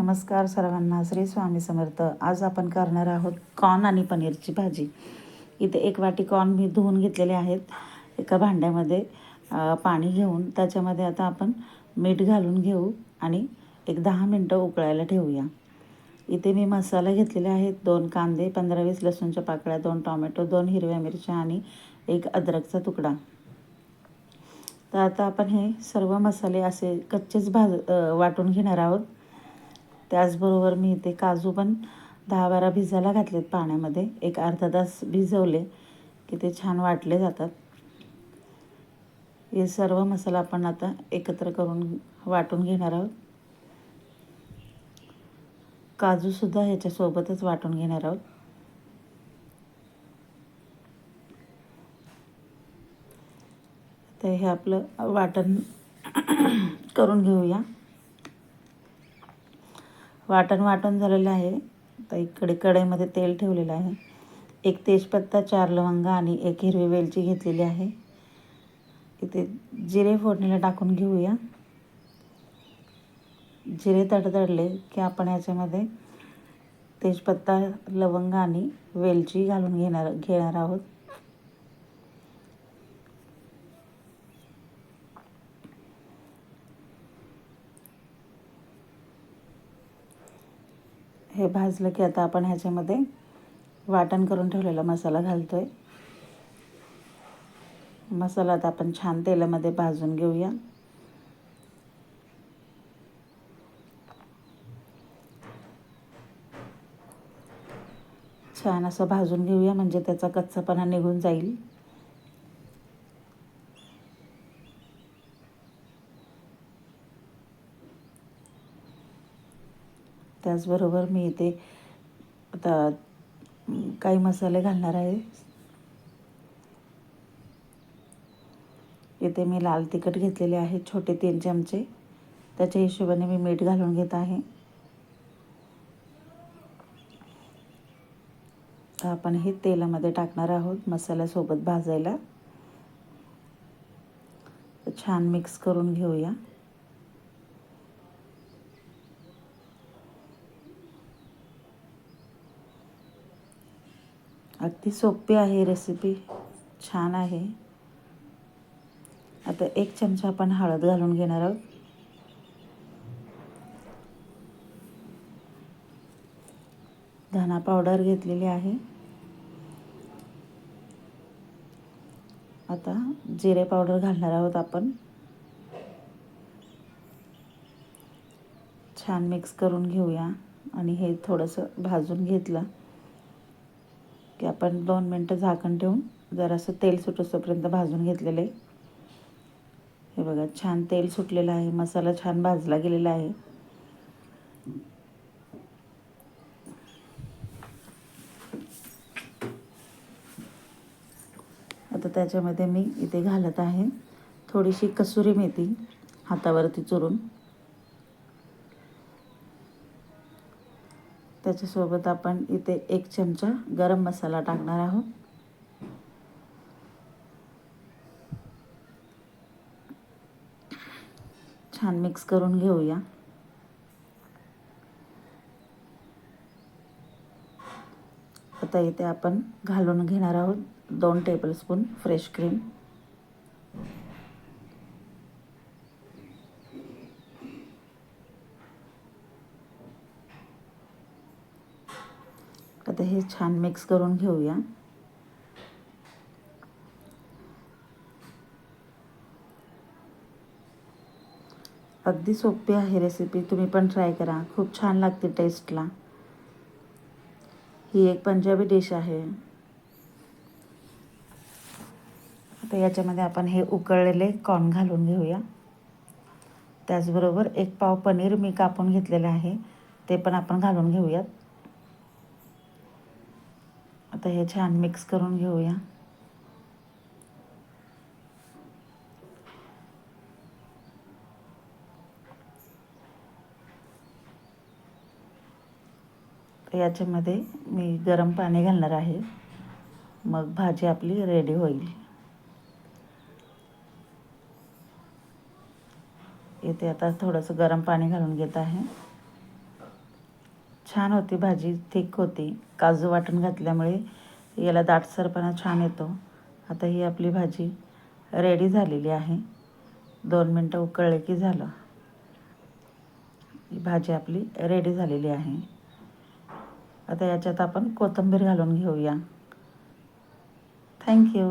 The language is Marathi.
नमस्कार सर्वांना. श्री स्वामी समर्थ. आज आपण करणार आहोत कॉर्न आणि पनीरची भाजी. इथे एक वाटी कॉर्न मी धुवून घेतलेले आहेत. एका भांड्यामध्ये पाणी घेऊन त्याच्यामध्ये आता आपण मीठ घालून घेऊ आणि एक दहा मिनटं उकळायला ठेवूया. इथे मी मसाला घेतलेले आहेत. दोन कांदे पंधरा वीस लसूणच्या पाकळ्या दोन टोमॅटो दोन हिरव्या मिरच्या आणि एक अद्रकचा तुकडा. तर आता आपण हे सर्व मसाले असे कच्चेच भाज वाटून घेणार आहोत. त्याचबरोबर मी इथे काजू पण दहा बारा भिजायला घातलेत पाण्यामध्ये. एक अर्धा तास भिजवले की ते छान वाटले जातात. हे सर्व मसाला आपण आता एकत्र करून वाटून घेणार आहोत. काजूसुद्धा ह्याच्यासोबतच वाटून घेणार आहोत. तर हे आपलं वाटण करून घेऊया. वाटण वाटण झालेलं आहे. तर इकडे कढईमध्ये तेल ठेवलेलं आहे. एक तेजपत्ता चार लवंग आणि एक हिरवी वेलची घेतलेली आहे. इथे जिरे फोडणीला टाकून घेऊया. जिरे तडतडले की आपण याच्यामध्ये तेजपत्ता लवंग आणि वेलची घालून घेणार घेणार आहोत. हे भाजलं की आता आपण ह्याच्यामध्ये वाटण करून ठेवलेला मसाला घालतो आहे मसाला आता आपण छान तेलामध्ये भाजून घेऊया. छान असं भाजून घेऊया म्हणजे त्याचा कच्चापणा निघून जाईल. त्याचबरोबर मी इथे आता काही मसाले घालणार आहे. इथे मी लाल तिखट घेतलेले आहे छोटे तीन चमचे. त्याच्या हिशोबाने मी मीठ घालून घेत आहे. आपण हे तेलामध्ये टाकणार आहोत मसाल्यासोबत भाजायला. छान मिक्स करून घेऊया. अगदी सोपी आहे रेसिपी छान आहे. आता एक चमचा आपण हळद घालून घेणार आहोत. धना पावडर घेतलेली आहे. आता जिरे पावडर घालणार आहोत आपण. छान मिक्स करून घेऊया. आणि हे थोडंसं भाजून घेतलं. की आपण दोन मिनटं झाकण ठेवून जरासं तेल सुटोसोपर्यंत भाजून घेतलेलं आहे. हे बघा छान तेल सुटलेलं आहे. मसाला छान भाजला गेलेला आहे. आता त्याच्यामध्ये मी इथे घालत आहे थोडीशी कसुरी मेथी हातावरती चुरून. त्याच्यासोबत आपण इथे एक चमचा गरम मसाला टाकणार आहोत. छान मिक्स करून घेऊया. आता इथे आपण घालून घेणार आहोत दोन टेबलस्पून फ्रेश क्रीम आता हे छान मिक्स करून घेऊया. अगदी सोपी आहे रेसिपी तुम्ही पण ट्राय करा. खूप छान लागते टेस्टला ही एक पंजाबी डिश आहे. आता याच्यामध्ये आपण हे उकळलेले कॉर्न घालून घेऊया. त्याचबरोबर एक पाव पनीर मी कापून घेतलेलं आहे. ते पण आपण घालून घेऊयात. आता हे छान मिक्स करून घेऊया. याच्यामध्ये मी गरम पाणी घालणार आहे. मग भाजी आपली रेडी होईल. इथे आता थोडंसं गरम पाणी घालून घेत आहे. छान होती भाजी थिक होती. काजू वाटून घातल्यामुळे याला दाटसरपणा छान येतो. आता ही आपली भाजी रेडी झालेली आहे. दोन मिनटं उकळले की झालं. ही भाजी आपली रेडी झालेली आहे. आता याच्यात आपण कोथिंबीर घालून घेऊया. थँक्यू